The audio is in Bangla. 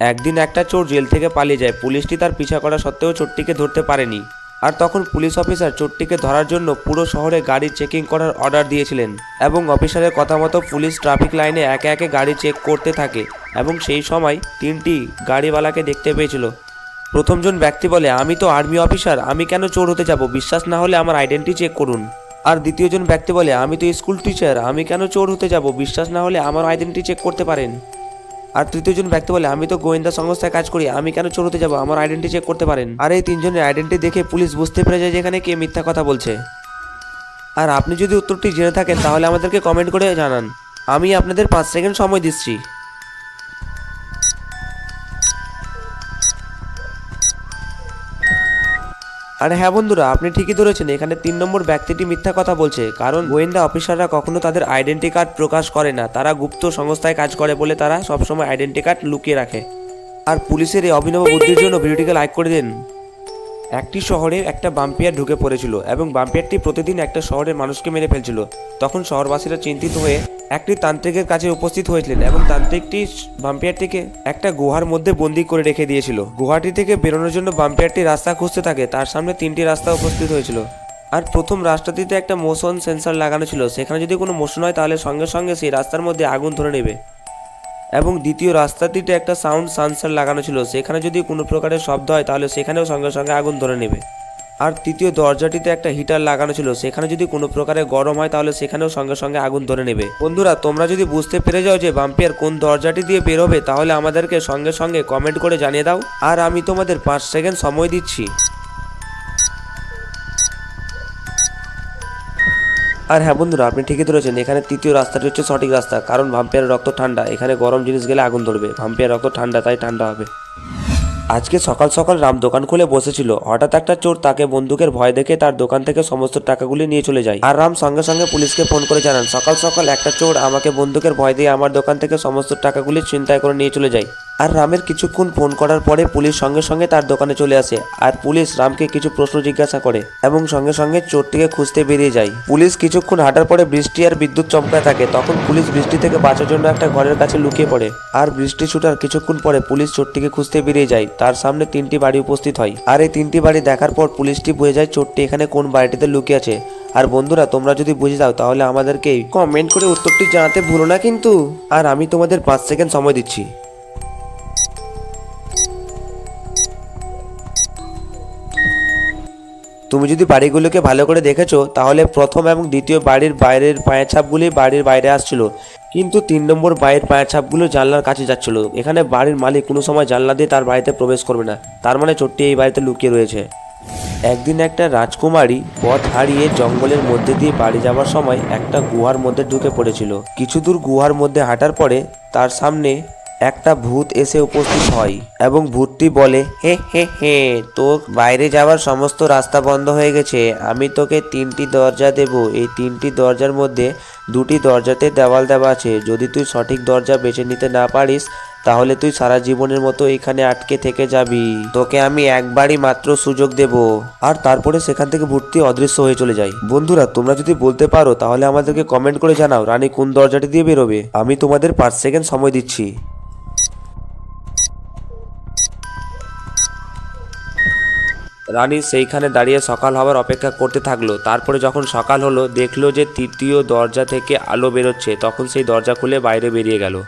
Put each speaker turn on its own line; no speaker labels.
একদিন একটা চোর জেল থেকে পালিয়ে যায়। পুলিশটি তার পিছা করা সত্ত্বেও চোরটিকে ধরতে পারেনি। আর তখন পুলিশ অফিসার চোরটিকে ধরার জন্য পুরো শহরে গাড়ি চেকিং করার অর্ডার দিয়েছিলেন এবং অফিসারের কথা মতো পুলিশ ট্রাফিক লাইনে একে একে গাড়ি চেক করতে থাকে এবং সেই সময় তিনটি গাড়িওয়ালাকে দেখতে পেয়েছিল। প্রথমজন ব্যক্তি বলে, আমি তো আর্মি অফিসার, আমি কেন চোর হতে যাব? বিশ্বাস না হলে আমার আইডেন্টি চেক করুন। আর দ্বিতীয়জন ব্যক্তি বলে, আমি তো স্কুল টিচার, আমি কেন চোর হতে যাব? বিশ্বাস না হলে আমার আইডেন্টি চেক করতে পারেন। আর তৃতীয়জন ব্যক্তি বলে, আমি তো গোয়েন্দা সংস্থায় কাজ করি, আমি কেন চোরতে যাব? আমার আইডেন্টি চেক করতে পারেন। আর এই তিনজনের আইডেন্টি দেখে পুলিশ বুঝতে পেরে যায় যেখানে কে মিথ্যা কথা বলছে। আর আপনি যদি উত্তরটি জেনে থাকেন, তাহলে আমাদেরকে কমেন্ট করে জানান। আমি আপনাদের পাঁচ সেকেন্ড সময় দিচ্ছি। আর হ্যাঁ বন্ধুরা, আপনি ঠিকই ধরেছেন, এখানে তিন নম্বর ব্যক্তিটি মিথ্যা কথা বলছে, কারণ গোয়েন্দা অফিসাররা কখনো তাদের আইডেন্টি কার্ড প্রকাশ করে না, তারা গুপ্ত সংস্থায় কাজ করে বলে তারা সবসময় আইডেন্টি কার্ড লুকিয়ে রাখে। আর পুলিশের এই অভিনব বুদ্ধির জন্য ভিডিওটিকে লাইক করে দিন। একটি শহরে একটা বাম্পিয়ার ঢুকে পড়েছিল এবং বাম্পিয়ারটি প্রতিদিন একটা শহরের মানুষকে মেরে ফেলছিল। তখন শহরবাসীরা চিন্তিত হয়ে একটি তান্ত্রিকের কাছে উপস্থিত হয়েছিলেন এবং তান্ত্রিকটি বাম্পিয়ারটিকে একটা গুহার মধ্যে বন্দি করে রেখে দিয়েছিল। গুহাটি থেকে বেরোনোর জন্য বাম্পিয়ারটি রাস্তা খুঁজতে থাকে, তার সামনে তিনটি রাস্তা উপস্থিত হয়েছিল। আর প্রথম রাস্তাটিতে একটা মোশন সেন্সার লাগানো ছিল, সেখানে যদি কোনো মোশন হয় তাহলে সঙ্গে সঙ্গে সেই রাস্তার মধ্যে আগুন ধরে নেবে। এবং দ্বিতীয় রাস্তাটিতে একটা সাউন্ড সানসার লাগানো ছিল। সেখানে যদি কোনো প্রকারের শব্দ হয়, তাহলে সেখানেও সঙ্গে সঙ্গে আগুন ধরে নেবে। আর তৃতীয় দরজাটিতে একটা হিটার লাগানো ছিল। সেখানে যদি কোনো প্রকারে গরম হয়, তাহলে সেখানেও সঙ্গে সঙ্গে আগুন ধরে নেবে। বন্ধুরা, তোমরা যদি বুঝতে পেরে যাও যে বাম্পিয়ার কোন দরজাটি দিয়ে বেরোবে, তাহলে আমাদেরকে সঙ্গে সঙ্গে কমেন্ট করে জানিয়ে দাও। আর আমি তোমাদের পাঁচ সেকেন্ড সময় দিচ্ছি। আর হ্যাঁ বন্ধুরা, আপনি ঠিকই ধরেছেন, এখানে তৃতীয় রাস্তাটি হচ্ছে সঠিক রাস্তা। কারণ ভাম্পিয়ার রক্ত ঠান্ডা, এখানে গরম জিনিস গেলে আগুন ধরবে। ভাম্পিয়ার রক্ত ঠান্ডা, তাই ঠান্ডা হবে। আজকে সকাল সকাল রাম দোকান খুলে বসেছিল। হঠাৎ একটা চোর তাকে বন্দুকের ভয় দেখে তার দোকান থেকে সমস্ত টাকাগুলি নিয়ে চলে যায়। আর রাম সঙ্গে সঙ্গে পুলিশকে ফোন করে জানান, সকাল সকাল একটা চোর আমাকে বন্দুকের ভয় দিয়ে আমার দোকান থেকে সমস্ত টাকাগুলি চিন্তায় করে নিয়ে চলে যায়। আর রামের কিছুক্ষণ ফোন করার পরে পুলিশ সঙ্গে সঙ্গে তার দোকানে চলে আসে, আর পুলিশ রামকে কিছু প্রশ্ন জিজ্ঞাসা করে এবং সঙ্গে সঙ্গে চোরটিকে খুঁজতে বেরিয়ে যায়। পুলিশ কিছুক্ষণ হাঁটার পরে বৃষ্টি আর বিদ্যুৎ চমকায় থাকে, তখন পুলিশ বৃষ্টি থেকে বাঁচার জন্য একটা ঘরের কাছে লুকিয়ে পড়ে। আর বৃষ্টি ছুটার কিছুক্ষণ পরে পুলিশ চোরটিকে খুঁজতে বেরিয়ে যায়, তার সামনে তিনটি বাড়ি উপস্থিত হয়। আর এই তিনটি বাড়ি দেখার পর পুলিশটি বুঝে যায় চোরটি এখানে কোন বাড়িটিতে লুকিয়ে আছে। আর বন্ধুরা, তোমরা যদি বুঝে যাও, তাহলে আমাদেরকে কমেন্ট করে উত্তরটি জানাতে ভুলো না কিন্তু। আর আমি তোমাদের পাঁচ সেকেন্ড সময় দিচ্ছি। তুমি যদি বাড়িগুলোকে ভালো করে দেখেছ, তাহলে প্রথম এবং দ্বিতীয় বাড়ির বাইরের পায়ের ছাপগুলি বাড়ির বাইরে আসছিল। কিন্তু তিন নম্বর বাড়ির পায়ের ছাপগুলো জানলার কাছে যাচ্ছিল। এখানে বাড়ির মালিক কোনো সময় জানলা দিয়ে তার বাড়িতে প্রবেশ করবে না। তার মানে চোরটি এই বাড়িতে লুকিয়ে রয়েছে। একদিন একটা রাজকুমারী পথ হারিয়ে জঙ্গলের মধ্যে দিয়ে বাড়ি যাওয়ার সময় একটা গুহার মধ্যে ঢুকে পড়েছিল। কিছু দূর গুহার মধ্যে হাঁটার পরে তার সামনে একটা ভূত এসে উপস্থিত হয় এবং ভূতটি বলে, হে হে হে তো বাইরে যাওয়ার সমস্ত রাস্তা বন্ধ হয়ে গেছে। আমি তোকে তিনটি দরজা দেব। এই তিনটি দরজার মধ্যে দুটি দরজাতে দেওয়াল দেওয়া আছে। যদি তুই সঠিক দরজা বেছে নিতে না পারিস, তাহলে তুই সারা জীবনের মতো এখানে আটকে থেকে যাবি। তোকে আমি একবারই মাত্র সুযোগ দেব। আর তারপরে সেখান থেকে ভর্তি অদৃশ্য হয়ে চলে যায়। বন্ধুরা, তোমরা যদি বলতে পারো, তাহলে আমাদেরকে কমেন্ট করে জানাও, রানী কোন দরজাটি দিয়ে বেরোবে? আমি তোমাদের পাঁচ সেকেন্ড সময় দিচ্ছি। রানী সেইখানে দাঁড়িয়ে সকাল হওয়ার অপেক্ষা করতে থাকল। তারপরে যখন সকাল হলো, দেখল যে তৃতীয় দরজা থেকে আলো বেরোচ্ছে, তখন সেই দরজা খুলে বাইরে বেরিয়ে গেল।